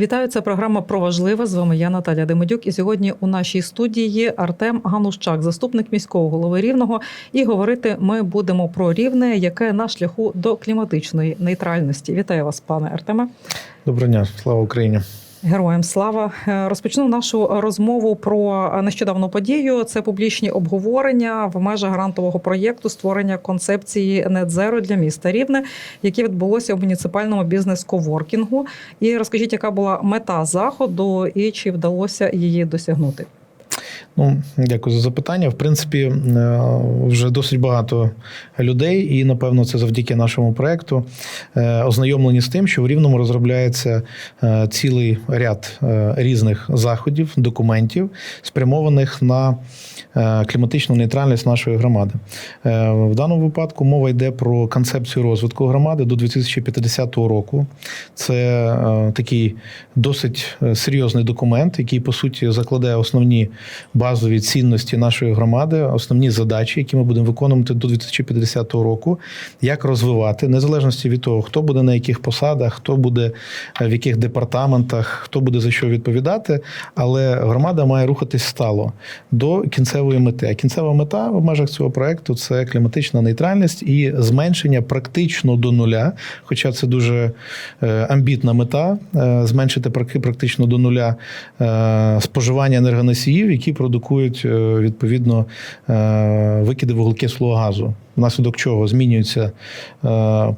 Вітаю, це програма про важливе. З вами я Наталя Демидюк. І сьогодні у нашій студії Артем Ганущак, заступник міського голови Рівного. І говорити ми будемо про рівне, яке на шляху до кліматичної нейтральності. Вітаю вас, пане Артеме. Доброго дня, слава Україні. Героям слава Е, розпочну нашу розмову про нещодавну подію. Це публічні обговорення в межах грантового проєкту створення концепції «Net для міста Рівне, яке відбулося в муніципальному бізнес-коворкінгу. І розкажіть, яка була мета заходу і чи вдалося її досягнути? Ну, дякую за запитання. В принципі, е, вже досить багато людей, і напевно це завдяки нашому проекту е, ознайомлені з тим, що в Рівному розробляється е, цілий ряд різних заходів, документів, спрямованих на кліматичну нейтральність нашої громади. В даному випадку мова йде про концепцію розвитку громади до 2050 року. Це такий досить серйозний документ, який по суті закладає основні базові цінності нашої громади, основні задачі, які ми будемо виконувати до 2050 року, як розвивати, незалежності від того, хто буде на яких посадах, хто буде в яких департаментах, хто буде за що відповідати. Але громада має рухатись стало до кінцевої мети. А кінцева мета в межах цього проекту це кліматична нейтральність і зменшення практично до нуля. Хоча це дуже е, амбітна мета е, зменшити практично до нуля е, споживання енергоносіїв, які продукують відповідно викиди вуглекислого газу, внаслідок чого змінюється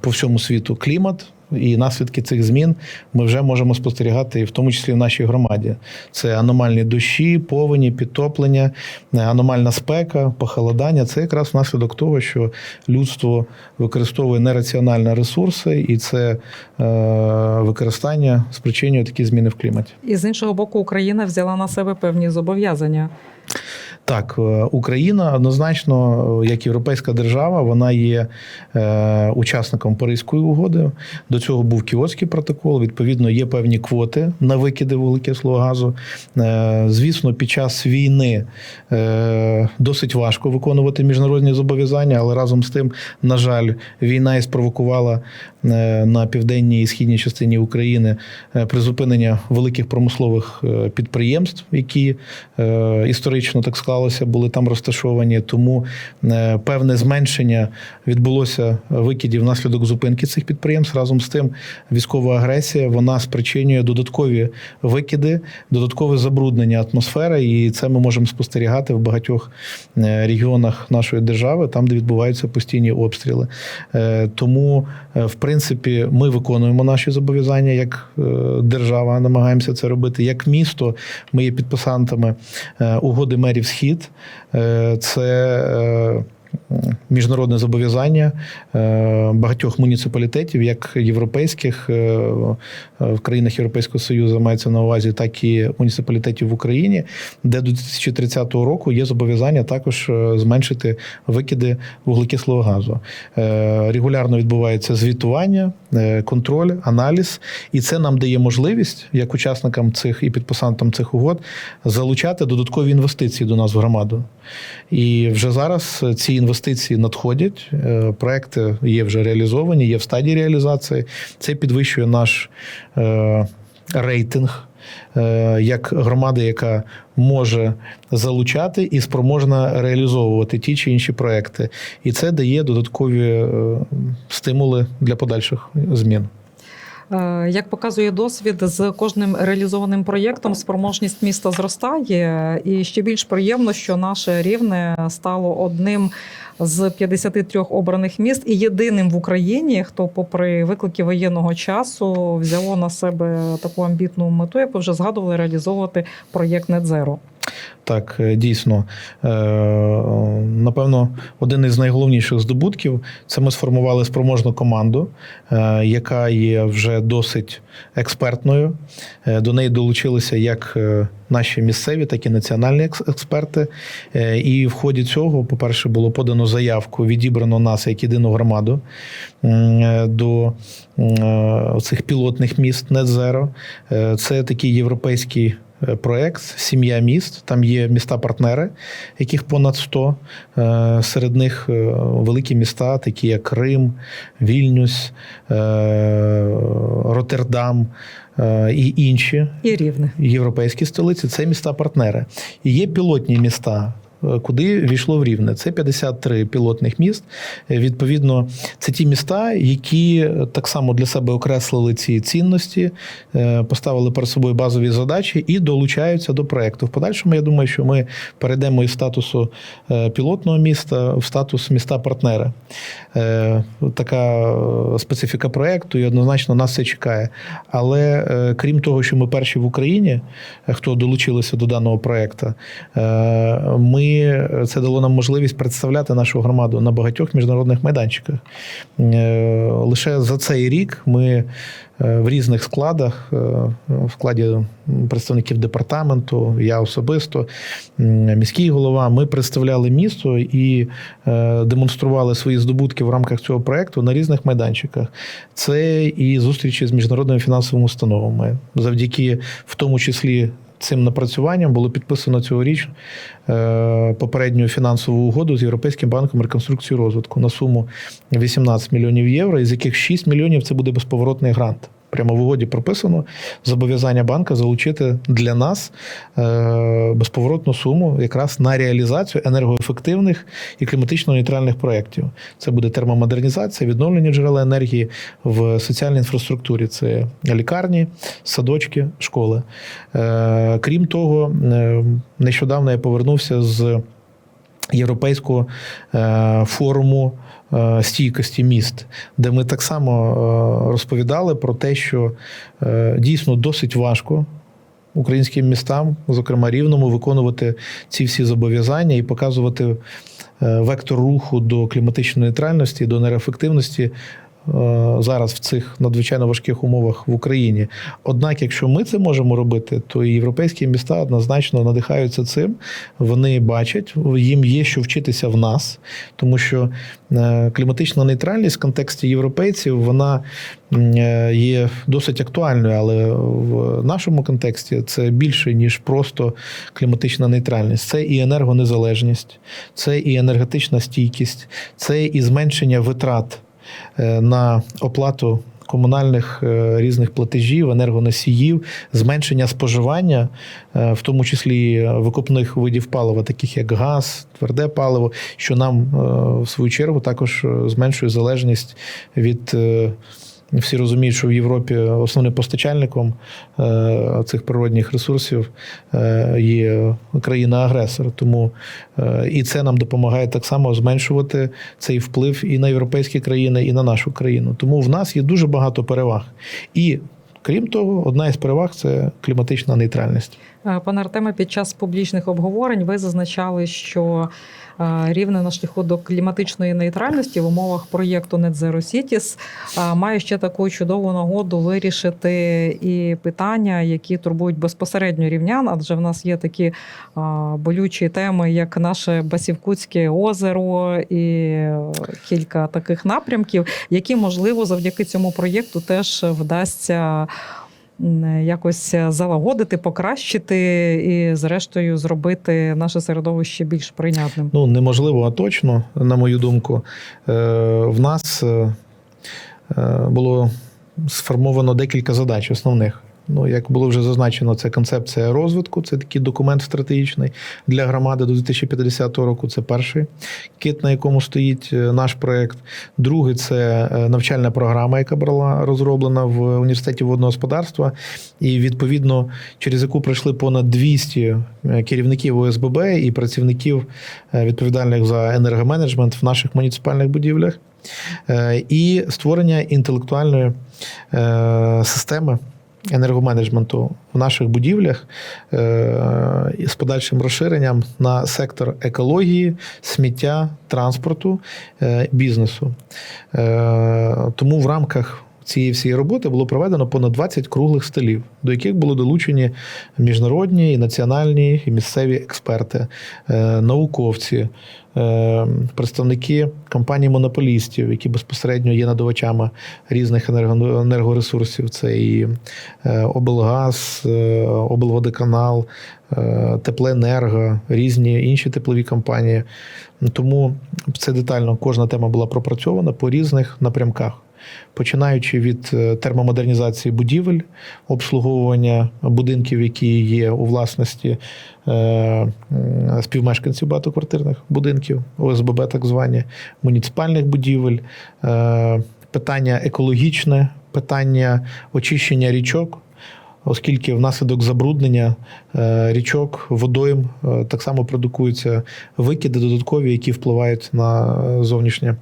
по всьому світу клімат. І наслідки цих змін ми вже можемо спостерігати, в тому числі в нашій громаді. Це аномальні дощі, повені, підтоплення, аномальна спека, похолодання. Це якраз внаслідок того, що людство використовує нераціональні ресурси, і це е, використання спричинює такі зміни в кліматі. І з іншого боку, Україна взяла на себе певні зобов'язання. Так, е, Україна однозначно, як європейська держава, вона є е, учасником Паризької угоди. До цього був Кіотський протокол. Відповідно, є певні квоти на викиди вуглекислого газу. Е, звісно, під час війни досить важко виконувати міжнародні зобов'язання, але разом з тим, на жаль, війна і спровокувала на південній і східній частині України призупинення великих промислових підприємств, які історично так склалося, були там розташовані. Тому е, певне зменшення відбулося викидів внаслідок зупинки цих підприємств. Разом з тим, військова агресія вона спричинює додаткові викиди, додаткове забруднення атмосфери, і це ми можемо спостерігати в багатьох е, регіонах нашої держави, там де відбуваються постійні обстріли. Е, тому, в принципі, ми виконуємо наші зобов'язання як держава, намагаємося це робити. Як місто, ми є підписантами угоди мерів схід. Це е, міжнародне зобов'язання е, багатьох муніципалітетів, як європейських е, в країнах Європейського Союзу мається на увазі, так і муніципалітетів в Україні, де до 2030 року є зобов'язання також зменшити викиди вуглекислого газу. Регулярно відбувається звітування, контроль, аналіз, і це нам дає можливість, як учасникам цих і підписантам цих угод, залучати додаткові інвестиції до нас в громаду. І вже зараз ці інвестиції надходять. Е, проекти є вже реалізовані, є в стадії реалізації. Це підвищує наш е, рейтинг. Е, як громада, яка може залучати і спроможна реалізовувати ті чи інші проекти, і це дає додаткові стимули для подальших змін. Як показує досвід, з кожним реалізованим проєктом спроможність міста зростає, і ще більш приємно, що наше рівне стало одним з 53 обраних міст і єдиним в Україні, хто, попри виклики воєнного часу, взяло на себе таку амбітну мету, яку вже згадували, реалізовувати проєкт «Нетзеро». Так, е, дійсно, е, напевно, один із найголовніших здобутків це ми сформували спроможну команду, е, яка є вже досить експертною. До неї долучилися як наші місцеві, так і національні експерти. І в ході цього, по-перше, було подано заявку, відібрано нас як єдину громаду до цих пілотних міст NetZero. Це такий європейський проект Сім'я міст. Там є міста-партнери, яких понад 100. Е, Серед них е, великі міста, такі як Рим, Вільнюс, е, Роттердам е, і інші І рівне. європейські столиці це міста-партнери. І є пілотні міста. Куди війшло в рівне? Це 53 пілотних міст. Е, Відповідно, це ті міста, які е, так само для себе окреслили ці цінності, е, поставили перед собою базові задачі і долучаються до проекту. В подальшому, я думаю, що ми перейдемо із статусу пілотного міста в статус міста-партнера. Така специфіка проекту, і однозначно нас це чекає. Але крім того, що ми перші в Україні, хто долучилися до даного проекту, е, ми це дало нам можливість представляти нашу громаду на багатьох міжнародних майданчиках. Е, Лише за цей рік ми е, в різних складах, е, в складі представників департаменту, я особисто, міський голова, ми представляли місто і е, демонстрували свої здобутки в рамках цього проекту на різних майданчиках. Це і зустрічі з міжнародними фінансовими установами, завдяки в тому числі. Цим напрацюванням було підписано цьогоріч е, попередню фінансову угоду з Європейським банком реконструкції розвитку на суму 18 мільйонів євро, із яких 6 мільйонів це буде безповоротний грант. Прямо в угоді прописано зобов'язання банка залучити для нас е, безповоротну суму якраз на реалізацію енергоефективних і кліматично нейтральних проєктів. Це буде термомодернізація, відновлення джерел енергії в соціальній інфраструктурі. Це лікарні, садочки, школи. Е, крім того, е, нещодавно я повернувся з Європейського е, форуму е, стійкості міст, де ми так само е, розповідали про те, що дійсно досить важко. Українським містам, зокрема рівному, виконувати ці всі зобов'язання і показувати вектор руху до кліматичної нейтральності, до енергоефективності е, зараз в цих надзвичайно важких умовах в Україні. Однак, якщо ми це можемо робити, то і європейські міста однозначно надихаються цим. Вони бачать, їм є що вчитися в нас, тому що е, кліматична нейтральність в контексті європейців вона е, є досить актуальною, але в нашому контексті це більше ніж просто кліматична нейтральність. Це і енергонезалежність, це і енергетична стійкість, це і зменшення витрат е, на оплату. Комунальних е, різних платежів, енергоносіїв, зменшення споживання, е, в тому числі викупних видів палива, таких як газ, тверде паливо, що нам е, в свою чергу також е, зменшує залежність від. Всі розуміють, що в Європі основним постачальником е, цих природних ресурсів е, є країна-агресор. Тому е, і це нам допомагає так само зменшувати цей вплив і на європейські країни, і на нашу країну. Тому в нас є дуже багато переваг. І крім того, одна із переваг це кліматична нейтральність. Е, Пане Артеме, під час публічних обговорень ви зазначали, що е, рівне на шляху до кліматичної нейтральності в умовах проєкту Net Zero Cities е, має ще таку чудову нагоду вирішити і питання, які турбують безпосередньо рівнян, адже в нас є такі болючі теми, як наше Басівкутське озеро і кілька таких напрямків, які можливо завдяки цьому проєкту теж вдасться якось залагодити, покращити і, зрештою, зробити наше середовище більш прийнятним. Ну, неможливо, а точно, на мою думку. Е, В нас е, е, було сформовано декілька задач основних. Ну, як було вже зазначено, це концепція розвитку, це такий документ стратегічний для громади до 2050 року. Це перший кит, на якому стоїть е, наш проект. Другий це е, навчальна програма, яка була розроблена в університеті водного господарства, і відповідно через яку пройшли понад 200 керівників ОСББ і працівників е, відповідальних за енергоменеджмент в наших муніципальних будівлях. Е, І створення інтелектуальної е, системи енергоменеджменту в наших будівлях е, з подальшим розширенням на сектор екології, сміття, транспорту, е, бізнесу. Е, Тому в рамках цієї всієї роботи було проведено понад 20 круглих столів, до яких були долучені міжнародні і національні і місцеві експерти, науковці, представники компаній-монополістів, які безпосередньо є надавачами різних енерго- енергоресурсів. Це і е, облгаз, е, облводоканал, Тепленерго, різні інші теплові компанії. Тому це детально кожна тема була пропрацьована по різних напрямках. Починаючи від е, термомодернізації будівель, обслуговування будинків, які є у власності е, співмешканців багатоквартирних будинків, ОСББ, так звані, муніципальних будівель, е, питання екологічне, питання очищення річок. Оскільки внаслідок забруднення е, річок, водойм е, так само продукуються викиди додаткові, які впливають на е, зовнішнє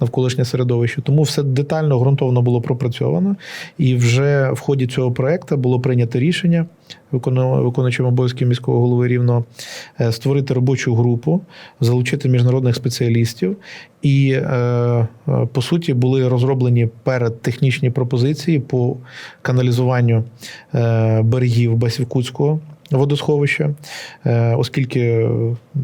навколишнє середовище. Тому все детально, ґрунтовно було пропрацьовано, і вже в ході цього проекту було прийнято рішення виконуючим обов'язки міського голови рівно е, створити робочу групу, залучити міжнародних спеціалістів. І е, е, по суті були розроблені перед технічні пропозиції по каналізуванню берегів Басівкутського водосховища, Е, оскільки, е,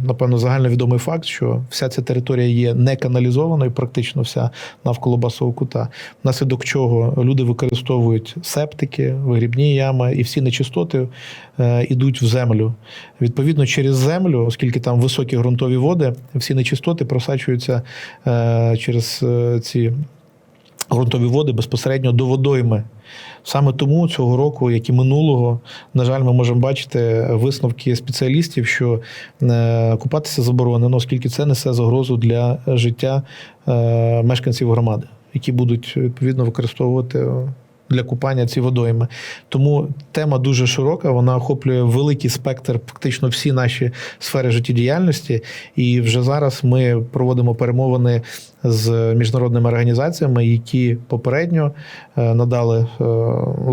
напевно, загальновідомий факт, що вся ця територія є не каналізованою, практично вся навколо басового кута, внаслідок чого люди використовують септики, вигрібні ями, і всі нечистоти е, йдуть в землю. Відповідно, через землю, оскільки там високі ґрунтові води, всі нечистоти просачуються е, через е, ці ґрунтові води безпосередньо до водойми. Саме тому цього року, як і минулого, на жаль, ми можемо бачити висновки спеціалістів, що е, купатися заборонено, оскільки це несе загрозу для життя е, мешканців громади, які будуть відповідно використовувати е, для купання ці водойми. Тому тема дуже широка, вона охоплює великий спектр, практично всі наші сфери життєдіяльності. І вже зараз ми проводимо перемовини з міжнародними організаціями, які попередньо е, надали е,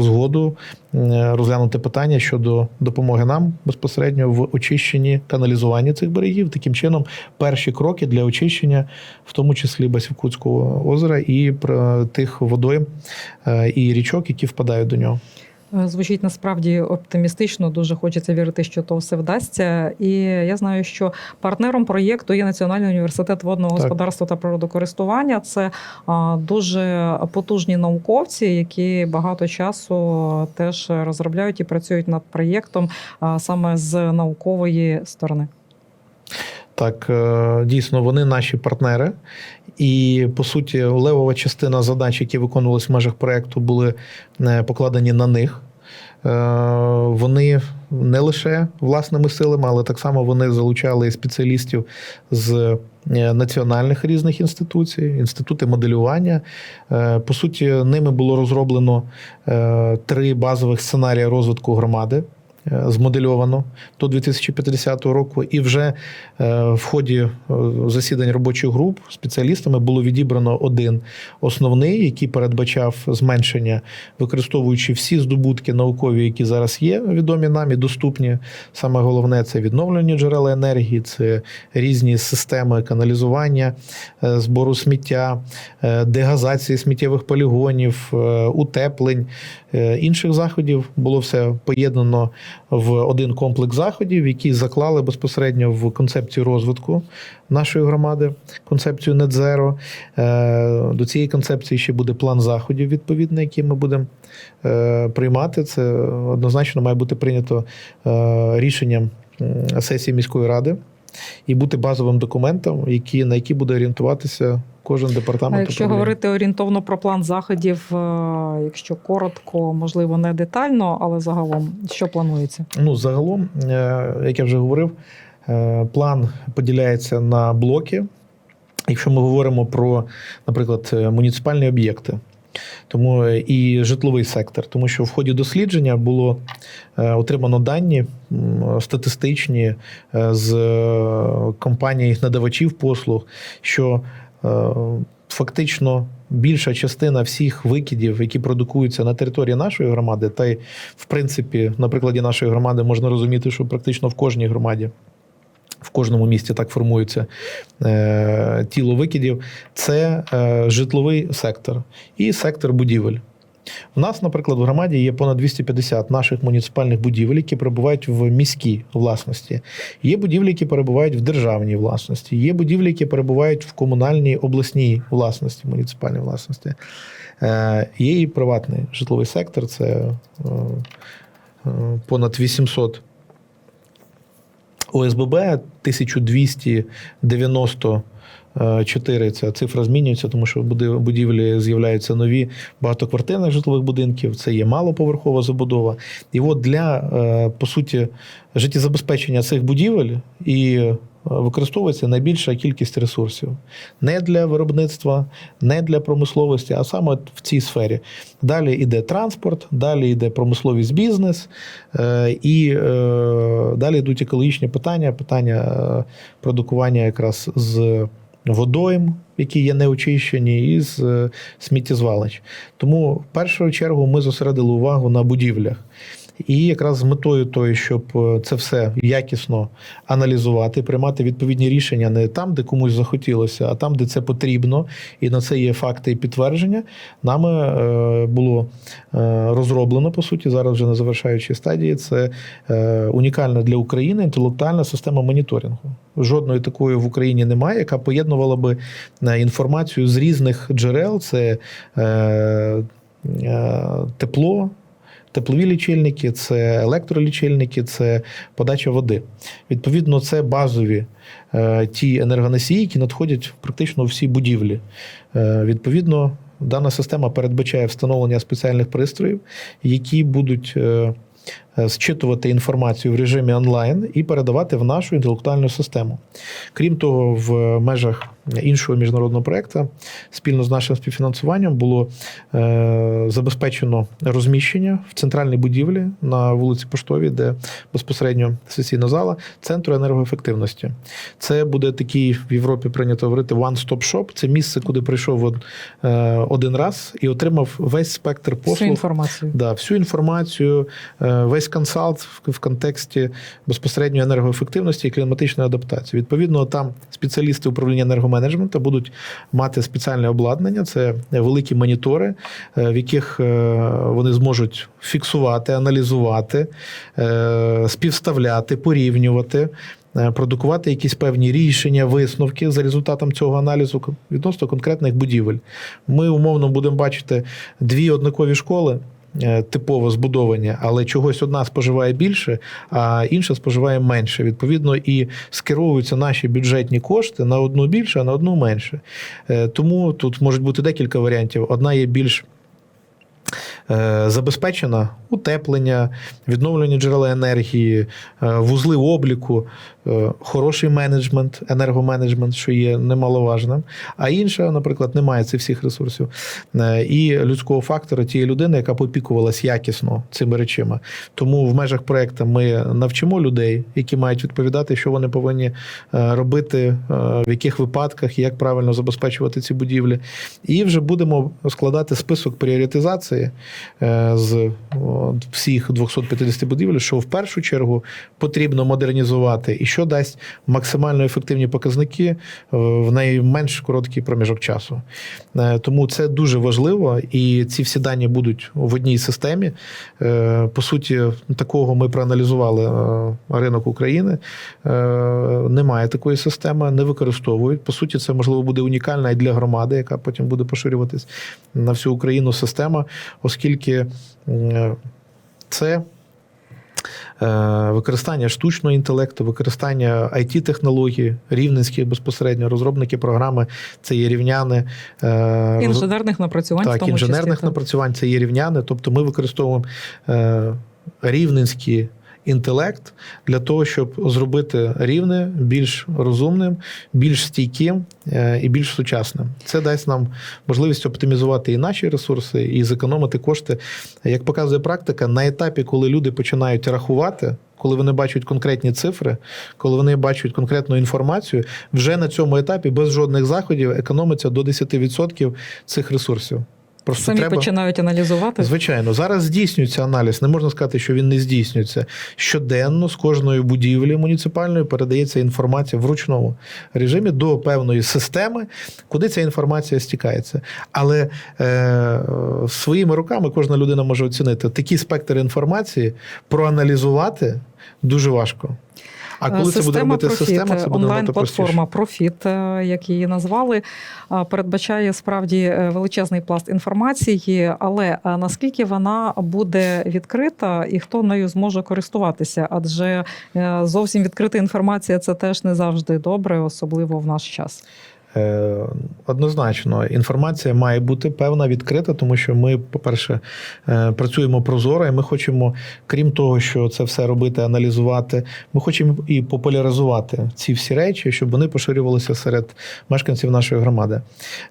згоду е, розглянути питання щодо допомоги нам безпосередньо в очищенні каналізуванні цих берегів. Таким чином, перші кроки для очищення, в тому числі Басівкутського озера і тих водойм е, і річок, які впадають до нього. Е, Звучить насправді оптимістично. Дуже хочеться вірити, що то все вдасться. І я знаю, що партнером проєкту є Національний університет водного Так. господарства та природокористування. Це дуже потужні науковці, які багато часу теж розробляють і працюють над проєктом саме з наукової сторони. Так, е, дійсно, вони наші партнери. І по суті, левова частина задач, які виконувалися в межах проекту, були е, покладені на них. Е, Вони не лише власними силами, але так само вони залучали спеціалістів з національних різних інституцій, інститути моделювання. По суті, ними було розроблено три базових сценарії розвитку громади. Е, Змодельовано до 2050 року, і вже е, в ході е, засідань робочих груп спеціалістами було відібрано один основний, який передбачав зменшення, використовуючи всі здобутки наукові, які зараз є відомі нам і доступні. Саме головне це відновлені джерела енергії, це різні системи каналізування, збору сміття, дегазації сміттєвих полігонів, утеплень, інших заходів. Було все поєднано в один комплекс заходів, які заклали безпосередньо в концепцію розвитку нашої громади, концепцію Недзеро. До цієї концепції ще буде план заходів, відповідний, який ми будемо е, приймати. Це однозначно має бути прийнято е, рішенням сесії міської ради і бути базовим документом, які, на який буде орієнтуватися кожен департамент. А якщо управління. говорити орієнтовно про план заходів, е, якщо коротко, можливо, не детально, але загалом, що планується? Ну, загалом, е, як я вже говорив, е, план поділяється на блоки. Якщо ми говоримо про, наприклад, муніципальні об'єкти, тому е, і житловий сектор, тому що в ході дослідження було е, отримано дані статистичні е, з компаній надавачів послуг, що фактично більша частина всіх викидів, які продукуються на території нашої громади, та й в принципі, на прикладі нашої громади можна розуміти, що практично в кожній громаді. В кожному місті так формується е, тіло викидів. Це е, житловий сектор і сектор будівель. У нас, наприклад, в громаді є понад 250 наших муніципальних будівель, які перебувають в міській власності. Є будівлі, які перебувають в державній власності. Є будівлі, які перебувають в комунальній обласній власності, муніципальній власності. Е, Є і приватний житловий сектор. Це е, е, понад 800 ОСББ, 1294 ця цифра змінюється, тому що в будівлі з'являються нові багатоквартирних житлових будинків. Це є малоповерхова забудова. І от для е, по суті життєзабезпечення цих будівель і використовується найбільша кількість ресурсів не для виробництва, не для промисловості, а саме в цій сфері. Далі йде транспорт, далі йде промисловість бізнес, е, і е, далі йдуть екологічні питання, питання е, продукування якраз з водойм, які є неочищені, і з сміттєзвалищ. Тому в першу чергу ми зосередили увагу на будівлях. І якраз з метою тої, щоб е, це все якісно аналізувати, приймати відповідні рішення не там, де комусь захотілося, а там, де це потрібно, і на це є факти і підтвердження. Нами е, було е, розроблено по суті зараз вже на завершаючій стадії. Це унікальна для України інтелектуальна система моніторингу. Жодної такої в Україні немає, яка поєднувала би інформацію з різних джерел. Це тепло, теплові лічильники, це електролічильники, це подача води. Відповідно, це базові е, ті енергоносії, які надходять практично у всі будівлі. Е, відповідно, дана система передбачає встановлення спеціальних пристроїв, які будуть. Е, Зчитувати інформацію в режимі онлайн і передавати в нашу інтелектуальну систему. Крім того, в межах іншого міжнародного проєкту спільно з нашим співфінансуванням було е, забезпечено розміщення в центральній будівлі на вулиці Поштовій, де безпосередньо сесійна зала центру енергоефективності. Це буде такий в Європі прийнято говорити one-stop shop. Це місце, куди прийшов е, один раз і отримав весь спектр Всю послуг. інформацію. Да, всю інформацію, е, весь консалт в, контексті безпосередньо енергоефективності і кліматичної адаптації. Відповідно, там спеціалісти управління енергоменеджменту будуть мати спеціальне обладнання, це великі монітори, е, в яких е, вони зможуть фіксувати, аналізувати, е, співставляти, порівнювати. Продукувати якісь певні рішення, висновки за результатом цього аналізу відносно конкретних будівель. Ми умовно будемо бачити дві однакові школи, типово збудовані, але чогось одна споживає більше, а інша споживає менше. Відповідно, і скеровуються наші бюджетні кошти на одну більше, а на одну менше. Е, Тому тут можуть бути декілька варіантів. Одна є більш е, забезпечена утеплення, відновлення джерела енергії, е, вузли обліку, е, хороший менеджмент, енергоменеджмент, що є немаловажним. А інша, наприклад, не має цих всіх ресурсів е, і людського фактора тієї людини, яка попікувалась якісно цими речами. Тому в межах проекту ми навчимо людей, які мають відповідати, що вони повинні е, робити, е, в яких випадках, як правильно забезпечувати ці будівлі. І вже будемо складати список пріоритизації е, з всіх 250 будівель, що в першу чергу потрібно модернізувати, і що дасть максимально ефективні показники е, в найменш короткий проміжок часу. Е, Тому це дуже важливо, і ці всі дані будуть в одній системі. Е, По суті, такого ми проаналізували е, ринок України. Е, Немає такої системи, не використовують. По суті, це можливо буде унікальна і для громади, яка потім буде поширюватись на всю Україну система, оскільки е, це. е, Використання штучного інтелекту, використання it технологій рівненських безпосередньо розробники програми це є рівняни. е, Інженерних напрацювань, в тому інженерних числі. напрацювань це є рівняни. Тобто ми використовуємо е, рівненський інтелект для того, щоб зробити рівне більш розумним, більш стійким е, і більш сучасним. Це дасть нам можливість оптимізувати і наші ресурси, і зекономити кошти. Як показує практика, на етапі, коли люди починають рахувати. Коли вони бачать конкретні цифри, коли вони бачать конкретну інформацію, вже на цьому етапі без жодних заходів економиться до 10% цих ресурсів. Просто Самі треба починають аналізувати. Звичайно, зараз здійснюється аналіз. Не можна сказати, що він не здійснюється. Щоденно з кожної будівлі муніципальної передається інформація в ручному режимі до певної системи, куди ця інформація стікається. Але е, своїми руками кожна людина може оцінити такий спектр інформації, проаналізувати дуже важко. А коли це буде робити Профіт, система, це буде онлайн-платформа Профіт, е, як її назвали, е, передбачає справді е, величезний пласт інформації, але наскільки вона буде відкрита і хто нею зможе користуватися? Адже зовсім відкрита інформація це теж не завжди добре, особливо в наш час. Е, Однозначно, інформація має бути певна відкрита, тому що ми, по-перше, е, працюємо прозоро, і ми хочемо, крім того, що це все робити, аналізувати, ми хочемо і популяризувати ці всі речі, щоб вони поширювалися серед мешканців нашої громади.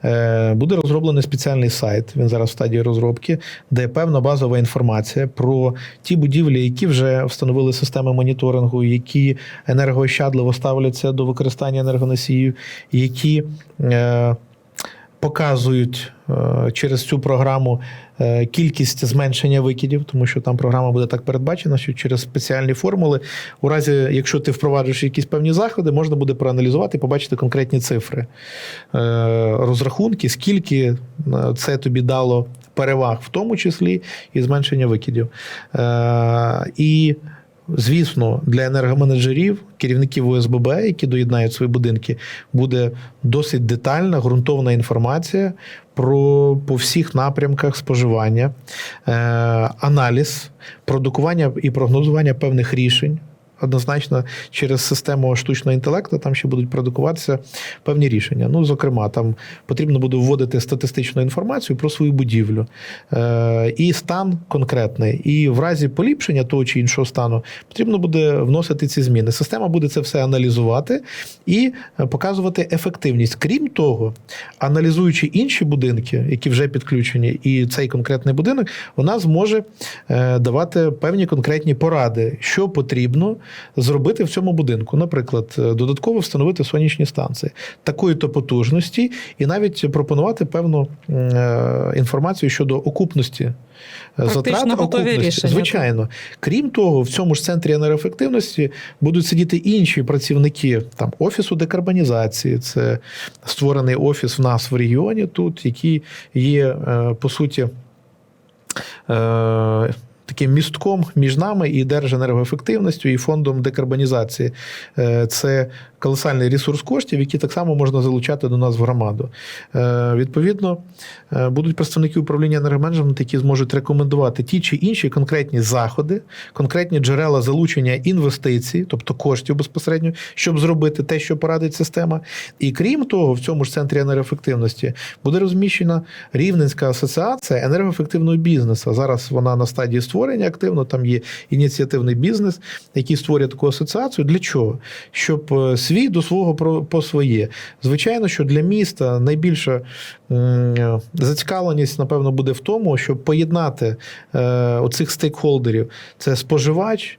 Е, Буде розроблений спеціальний сайт. Він зараз в стадії розробки, де певна базова інформація про ті будівлі, які вже встановили системи моніторингу, які енергоощадливо ставляться до використання енергоносіїв, які показують е, через цю програму е, кількість зменшення викидів, тому що там програма буде так передбачена, що через спеціальні формули, у разі, якщо ти впроваджуєш якісь певні заходи, можна буде проаналізувати і побачити конкретні цифри, е, розрахунки, скільки е, це тобі дало переваг, в тому числі і зменшення викидів. Е, І Звісно, для енергоменеджерів, керівників ОСББ, які доєднають свої будинки, буде досить детальна, ґрунтовна інформація про по всіх напрямках споживання, е, аналіз, продукування і прогнозування певних рішень. Однозначно, через систему штучного інтелекту там ще будуть продукуватися певні рішення. Ну, зокрема, там потрібно буде вводити статистичну інформацію про свою будівлю е, і стан конкретний. І в разі поліпшення того чи іншого стану потрібно буде вносити ці зміни. Система буде це все аналізувати і е, показувати ефективність. Крім того, аналізуючи інші будинки, які вже підключені, і цей конкретний будинок, вона зможе е, давати певні конкретні поради, що потрібно зробити в цьому будинку. Наприклад, е, додатково встановити сонячні станції такої-то потужності, і навіть пропонувати певну е, інформацію щодо окупності. е, Затрат окупності. рішення, Звичайно. Крім того, в цьому ж центрі енергоефективності будуть сидіти інші працівники там офісу декарбонізації. Це створений офіс в нас в регіоні тут, який є по суті. Таким містком між нами і Держенергоефективністю, і фондом декарбонізації. Е, Це колосальний ресурс коштів, які так само можна залучати до нас в громаду. Е, Відповідно, е, будуть представники управління енергоменеджменту, які зможуть рекомендувати ті чи інші конкретні заходи, конкретні джерела залучення інвестицій, тобто коштів безпосередньо, щоб зробити те, що порадить система. І крім того, в цьому ж центрі енергоефективності буде розміщена Рівненська асоціація енергоефективного бізнесу. Зараз вона на стадії створення активно. Там є ініціативний бізнес, який створює таку асоціацію. Для чого? Щоб е, свій до свого про- по своє. Звичайно, що для міста найбільша зацікавленість, напевно, буде в тому, щоб поєднати е, оцих стейкхолдерів: це споживач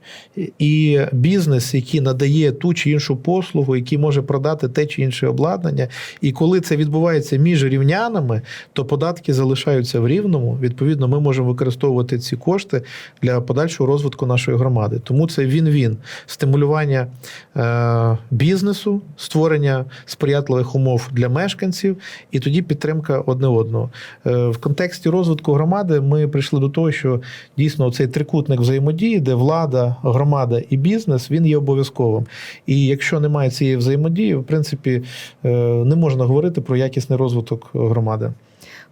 і бізнес, який надає ту чи іншу послугу, який може продати те чи інше обладнання. І коли це відбувається між рівнянами, то податки залишаються в рівному. Відповідно, ми можемо використовувати ці кошти для подальшого розвитку нашої громади. Тому це він-він стимулювання е, бізнесу, створення сприятливих умов для мешканців, і тоді підтримка одне одного. Е, в контексті розвитку громади ми прийшли до того, що дійсно цей трикутник взаємодії, де влада, громада і бізнес, він є обов'язковим. І якщо немає цієї взаємодії, в принципі, е, не можна говорити про якісний розвиток громади.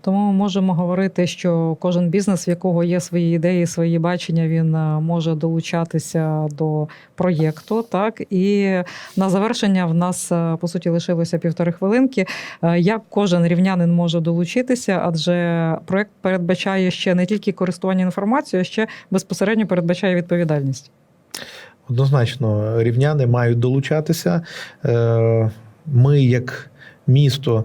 Тому ми можемо говорити, що кожен бізнес, в якого є свої ідеї, свої бачення, він е, може долучатися до проєкту. Так і на завершення в нас е, по суті лишилося півтори хвилинки. Е, Як кожен рівнянин може долучитися, адже проєкт передбачає ще не тільки користування інформацією, а ще безпосередньо передбачає відповідальність. Однозначно, рівняни мають долучатися. Ми, як місто,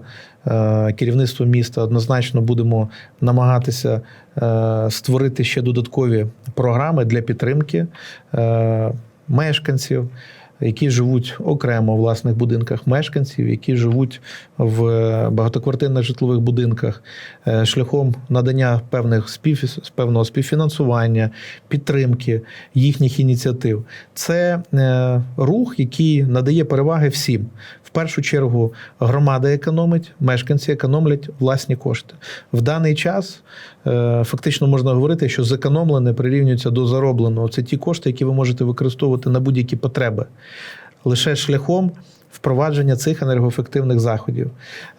керівництво міста, однозначно будемо намагатися е, створити ще додаткові програми для підтримки е, мешканців. Які живуть окремо в власних будинках, мешканців, які живуть в багатоквартирних житлових будинках, е, шляхом надання певних спів, певного співфінансування, підтримки їхніх ініціатив. Це е, рух, який надає переваги всім. В першу чергу громада економить, мешканці економлять власні кошти. В даний час фактично можна говорити, що зекономлене прирівнюється до заробленого. Це ті кошти, які ви можете використовувати на будь-які потреби. Лише шляхом впровадження цих енергоефективних заходів.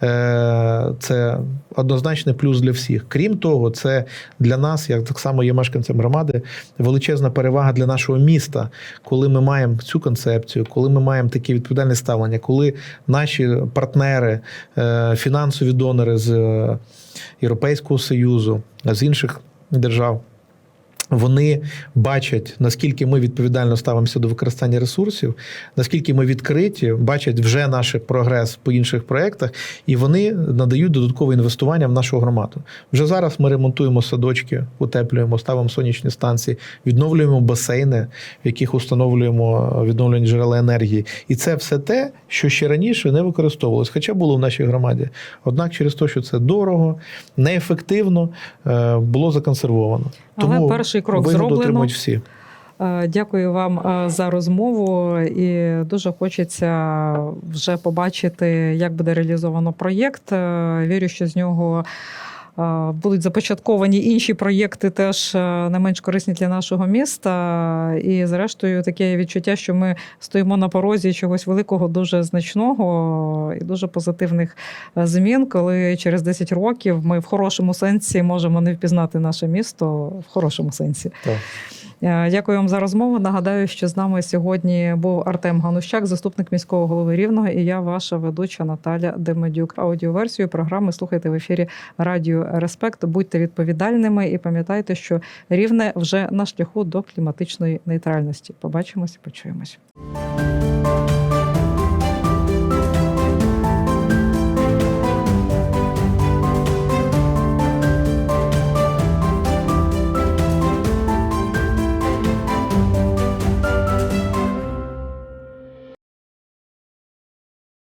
Е, Це однозначний плюс для всіх. Крім того, це для нас, як так само є мешканцем громади, величезна перевага для нашого міста, коли ми маємо цю концепцію, коли ми маємо таке відповідальне ставлення, коли наші партнери, е, фінансові донори з е, Європейського Союзу, з інших держав. Вони бачать, наскільки ми відповідально ставимося до використання ресурсів, наскільки ми відкриті, бачать вже наш прогрес по інших проєктах, і вони надають додаткове інвестування в нашу громаду. Вже зараз ми ремонтуємо садочки, утеплюємо, ставимо сонячні станції, відновлюємо басейни, в яких установлюємо відновлені джерела енергії. І це все те, що ще раніше не використовувалось, хоча було в нашій громаді. Однак, через те, що це дорого, неефективно, е, було законсервовано. Але перший крок зроблено. всі. Е, Дякую вам е, за розмову. І дуже хочеться вже побачити, як буде реалізовано проєкт. Е, Вірю, що з нього. Будуть започатковані інші проєкти, теж не менш корисні для нашого міста. І, зрештою, таке відчуття, що ми стоїмо на порозі чогось великого, дуже значного і дуже позитивних е, змін, коли через 10 років ми в хорошому сенсі можемо не впізнати наше місто в хорошому сенсі. Так. Е, Дякую вам за розмову. Нагадаю, що з нами сьогодні був Артем Ганущак, заступник міського голови Рівного, і я, ваша ведуча Наталя Демедюк. Аудіоверсію програми слухайте в ефірі Радіо Респект. Будьте відповідальними і пам'ятайте, що рівне вже на шляху до кліматичної нейтральності. Побачимося, почуємось.